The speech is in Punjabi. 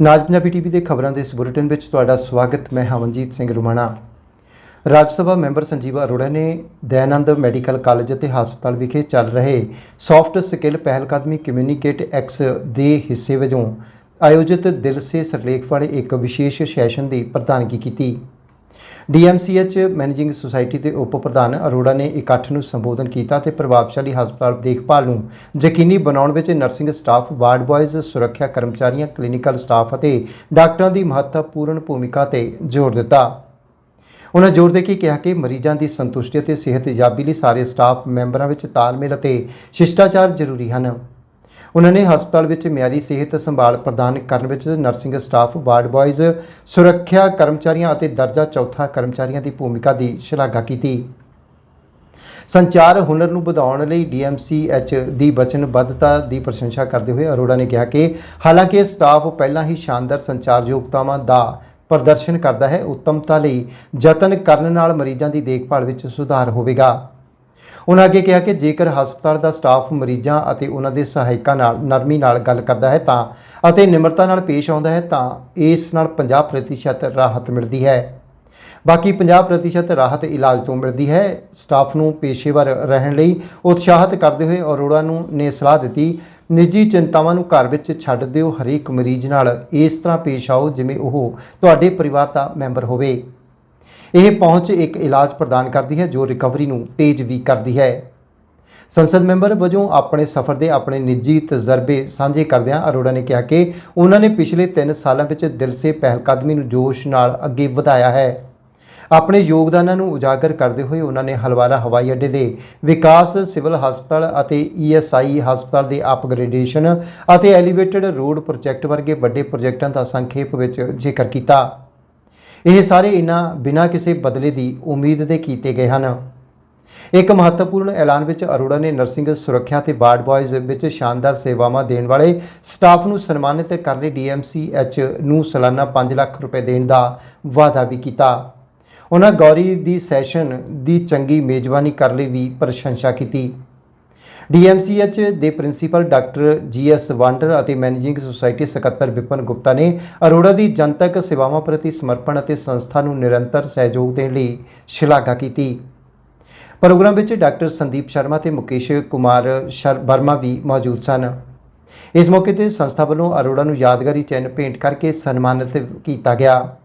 ਨਾਜ ਪੰਜਾਬੀ ਟੀਵੀ ਦੇ ਖਬਰਾਂ ਦੇ ਇਸ ਬੁਲੇਟਿਨ ਵਿੱਚ ਤੁਹਾਡਾ ਸਵਾਗਤ। ਮੈਂ ਹਮਨਜੀਤ ਸਿੰਘ ਰੁਮਾਣਾ। ਰਾਜ ਸਭਾ ਮੈਂਬਰ ਸੰਜੀਵ ਅਰੋੜਾ ਨੇ ਦਇਆਨੰਦ ਮੈਡੀਕਲ ਕਾਲਜ ਅਤੇ ਹਸਪਤਾਲ ਵਿਖੇ ਚੱਲ ਰਹੇ ਸੌਫਟ ਸਕਿੱਲ ਪਹਿਲਕਦਮੀ ਕਮਿਊਨੀਕੇਟ ਐਕਸ ਦੇ ਹਿੱਸੇ ਵਜੋਂ ਆਯੋਜਿਤ ਦਿਲ ਸੇ ਸਰਲੇਖ ਵਾਲੇ ਇੱਕ ਵਿਸ਼ੇਸ਼ ਸੈਸ਼ਨ ਦੀ ਪ੍ਰਧਾਨਗੀ ਕੀਤੀ। ਡੀਐਮਸੀਐਚ ਮੈਨੇਜਿੰਗ ਸੁਸਾਇਟੀ ਦੇ ਉਪ ਪ੍ਰਧਾਨ ਅਰੋੜਾ ਨੇ ਇਕੱਠ ਨੂੰ ਸੰਬੋਧਨ ਕੀਤਾ ਤੇ ਪ੍ਰਭਾਵਸ਼ਾਲੀ ਹਸਪਤਾਲ ਦੇਖਭਾਲ ਨੂੰ ਯਕੀਨੀ ਬਣਾਉਣ ਵਿੱਚ ਨਰਸਿੰਗ ਸਟਾਫ, ਵਾਰਡ ਬॉयਜ਼ ਸੁਰੱਖਿਆ ਕਰਮਚਾਰੀਆਂ, ਕਲੀਨਿਕਲ ਸਟਾਫ ਅਤੇ ਡਾਕਟਰਾਂ ਦੀ ਮਹੱਤਵਪੂਰਨ ਭੂਮਿਕਾ ਤੇ ਜ਼ੋਰ ਦਿੱਤਾ। ਉਹਨਾਂ ਜ਼ੋਰ ਦੇ ਕੇ ਕਿਹਾ ਕਿ ਮਰੀਜ਼ਾਂ ਦੀ ਸੰਤੁਸ਼ਟੀ ਅਤੇ ਸਿਹਤਯਾਬੀ ਲਈ ਸਾਰੇ ਸਟਾਫ ਮੈਂਬਰਾਂ ਵਿੱਚ ਤਾਲਮੇਲ ਅਤੇ ਸ਼ਿਸ਼ਟਾਚਾਰ ਜ਼ਰੂਰੀ ਹਨ। ਉਹਨਾਂ ਨੇ ਹਸਪਤਾਲ ਵਿੱਚ ਮਿਆਰੀ ਸਿਹਤ ਸੰਭਾਲ ਪ੍ਰਦਾਨ ਕਰਨ ਵਿੱਚ ਨਰਸਿੰਗ ਸਟਾਫ, ਵਾਰਡ ਬॉयਜ਼ ਸੁਰੱਖਿਆ ਕਰਮਚਾਰੀਆਂ ਅਤੇ ਦਰਜਾ ਚੌਥਾ ਕਰਮਚਾਰੀਆਂ ਦੀ ਭੂਮਿਕਾ ਦੀ ਸ਼ਲਾਘਾ ਕੀਤੀ। ਸੰਚਾਰ ਹੁਨਰ ਨੂੰ ਵਧਾਉਣ ਲਈ ਡੀਐਮਸੀਐਚ ਦੀ ਵਚਨਬੱਧਤਾ ਦੀ ਪ੍ਰਸ਼ੰਸਾ ਕਰਦੇ ਹੋਏ ਅਰੋੜਾ ਨੇ ਕਿਹਾ ਕਿ ਹਾਲਾਂਕਿ ਸਟਾਫ ਪਹਿਲਾਂ ਹੀ ਸ਼ਾਨਦਾਰ ਸੰਚਾਰ ਯੋਗਤਾਵਾਂ ਦਾ ਪ੍ਰਦਰਸ਼ਨ ਕਰਦਾ ਹੈ, ਉੱਤਮਤਾ ਲਈ ਯਤਨ ਕਰਨ ਨਾਲ ਮਰੀਜ਼ਾਂ ਦੀ ਦੇਖਭਾਲ ਵਿੱਚ ਸੁਧਾਰ ਹੋਵੇਗਾ। ਉਹਨਾਂ ਅੱਗੇ ਕਿਹਾ ਕਿ ਜੇਕਰ ਹਸਪਤਾਲ ਦਾ ਸਟਾਫ ਮਰੀਜ਼ਾਂ ਅਤੇ ਉਹਨਾਂ ਦੇ ਸਹਾਇਕਾਂ ਨਾਲ ਨਰਮੀ ਨਾਲ ਗੱਲ ਕਰਦਾ ਹੈ ਤਾਂ ਅਤੇ ਨਿਮਰਤਾ ਨਾਲ ਪੇਸ਼ ਆਉਂਦਾ ਹੈ ਤਾਂ ਇਸ ਨਾਲ 50% ਰਾਹਤ ਮਿਲਦੀ ਹੈ। ਬਾਕੀ 50% ਰਾਹਤ ਇਲਾਜ ਤੋਂ ਮਿਲਦੀ ਹੈ। ਸਟਾਫ ਨੂੰ ਪੇਸ਼ੇਵਰ ਰਹਿਣ ਲਈ ਉਤਸ਼ਾਹਿਤ ਕਰਦੇ ਹੋਏ ਅਰੋੜਾ ਨੂੰ ਨੇ ਸਲਾਹ ਦਿੱਤੀ, ਨਿੱਜੀ ਚਿੰਤਾਵਾਂ ਨੂੰ ਘਰ ਵਿੱਚ ਛੱਡ ਦਿਓ। ਹਰੇਕ ਮਰੀਜ਼ ਨਾਲ ਇਸ ਤਰ੍ਹਾਂ ਪੇਸ਼ ਆਓ ਜਿਵੇਂ ਉਹ ਤੁਹਾਡੇ ਪਰਿਵਾਰ ਦਾ ਮੈਂਬਰ ਹੋਵੇ। ਇਹ ਪਹੁੰਚ ਇੱਕ ਇਲਾਜ ਪ੍ਰਦਾਨ ਕਰਦੀ ਹੈ ਜੋ ਰਿਕਵਰੀ ਨੂੰ ਤੇਜ਼ ਵੀ ਕਰਦੀ ਹੈ। ਸੰਸਦ ਮੈਂਬਰ ਵਜੋਂ ਆਪਣੇ ਸਫ਼ਰ ਦੇ ਆਪਣੇ ਨਿੱਜੀ ਤਜਰਬੇ ਸਾਂਝੇ ਕਰਦਿਆਂ ਅਰੋੜਾ ਨੇ ਕਿਹਾ ਕਿ ਉਹਨਾਂ ਨੇ ਪਿਛਲੇ 3 ਸਾਲਾਂ ਵਿੱਚ ਦਿਲ ਸੇ ਪਹਿਲਕਦਮੀ ਨੂੰ ਜੋਸ਼ ਨਾਲ ਅੱਗੇ ਵਧਾਇਆ ਹੈ। ਆਪਣੇ ਯੋਗਦਾਨਾਂ ਨੂੰ ਉਜਾਗਰ ਕਰਦੇ ਹੋਏ ਉਹਨਾਂ ਨੇ ਹਲਵਾਰਾ ਹਵਾਈ ਅੱਡੇ ਦੇ ਵਿਕਾਸ, ਸਿਵਲ ਹਸਪਤਾਲ ਅਤੇ ਈਐਸਆਈ ਹਸਪਤਾਲ ਦੇ ਅਪਗ੍ਰੇਡੇਸ਼ਨ ਅਤੇ ਐਲੀਵੇਟਡ ਰੋਡ ਪ੍ਰੋਜੈਕਟ ਵਰਗੇ ਵੱਡੇ ਪ੍ਰੋਜੈਕਟਾਂ ਦਾ ਸੰਖੇਪ ਵਿੱਚ ਜ਼ਿਕਰ ਕੀਤਾ। ਇਹ ਸਾਰੇ ਇਨ੍ਹਾਂ ਬਿਨਾਂ ਕਿਸੇ ਬਦਲੇ ਦੀ ਉਮੀਦ ਦੇ ਕੀਤੇ ਗਏ ਹਨ। ਇੱਕ ਮਹੱਤਵਪੂਰਨ ਐਲਾਨ ਵਿੱਚ ਅਰੋੜਾ ਨੇ ਨਰਸਿੰਗ ਸੁਰੱਖਿਆ ਤੇ ਵਾਰਡ ਬॉयਜ਼ ਵਿੱਚ ਸ਼ਾਨਦਾਰ ਸੇਵਾਵਾਂ ਦੇਣ ਵਾਲੇ ਸਟਾਫ ਨੂੰ ਸਨਮਾਨਿਤ ਕਰਨ ਲਈ ਡੀਐਮਸੀਐਚ ਨੂੰ ਸਾਲਾਨਾ 5 ਲੱਖ ਰੁਪਏ ਦੇਣ ਦਾ ਵਾਅਦਾ ਵੀ ਕੀਤਾ। ਉਹਨਾਂ ਗੌਰੀ ਦੀ ਸੈਸ਼ਨ ਦੀ ਚੰਗੀ ਮੇਜ਼ਬਾਨੀ ਕਰਨ ਲਈ ਵੀ ਪ੍ਰਸ਼ੰਸਾ ਕੀਤੀ। ਡੀਐਮਸੀਐਚ ਦੇ ਪ੍ਰਿੰਸੀਪਲ ਡਾਕਟਰ ਜੀਐਸ ਵਾਂਡਰ ਅਤੇ ਮੈਨੇਜਿੰਗ ਸੁਸਾਇਟੀ ਸਕੱਤਰ ਵਿਪਨ ਗੁਪਤਾ ਨੇ ਅਰੋੜਾ ਦੀ ਜਨਤਕ ਸੇਵਾਵਾਂ ਪ੍ਰਤੀ ਸਮਰਪਣ ਅਤੇ ਸੰਸਥਾ ਨੂੰ ਨਿਰੰਤਰ ਸਹਿਯੋਗ ਦੇਣ ਲਈ ਸ਼ਲਾਘਾ ਕੀਤੀ। ਪ੍ਰੋਗਰਾਮ ਵਿੱਚ ਡਾਕਟਰ ਸੰਦੀਪ ਸ਼ਰਮਾ ਤੇ ਮੁਕੇਸ਼ ਕੁਮਾਰ ਸ਼ਰ, ਵਰਮਾ ਵੀ ਮੌਜੂਦ ਸਨ। ਇਸ ਮੌਕੇ ਤੇ ਸੰਸਥਾ ਵੱਲੋਂ ਅਰੋੜਾ ਨੂੰ ਯਾਦਗਾਰੀ ਚਿੰਨ੍ਹ ਭੇਂਟ ਕਰਕੇ ਸਨਮਾਨਿਤ ਕੀਤਾ ਗਿਆ।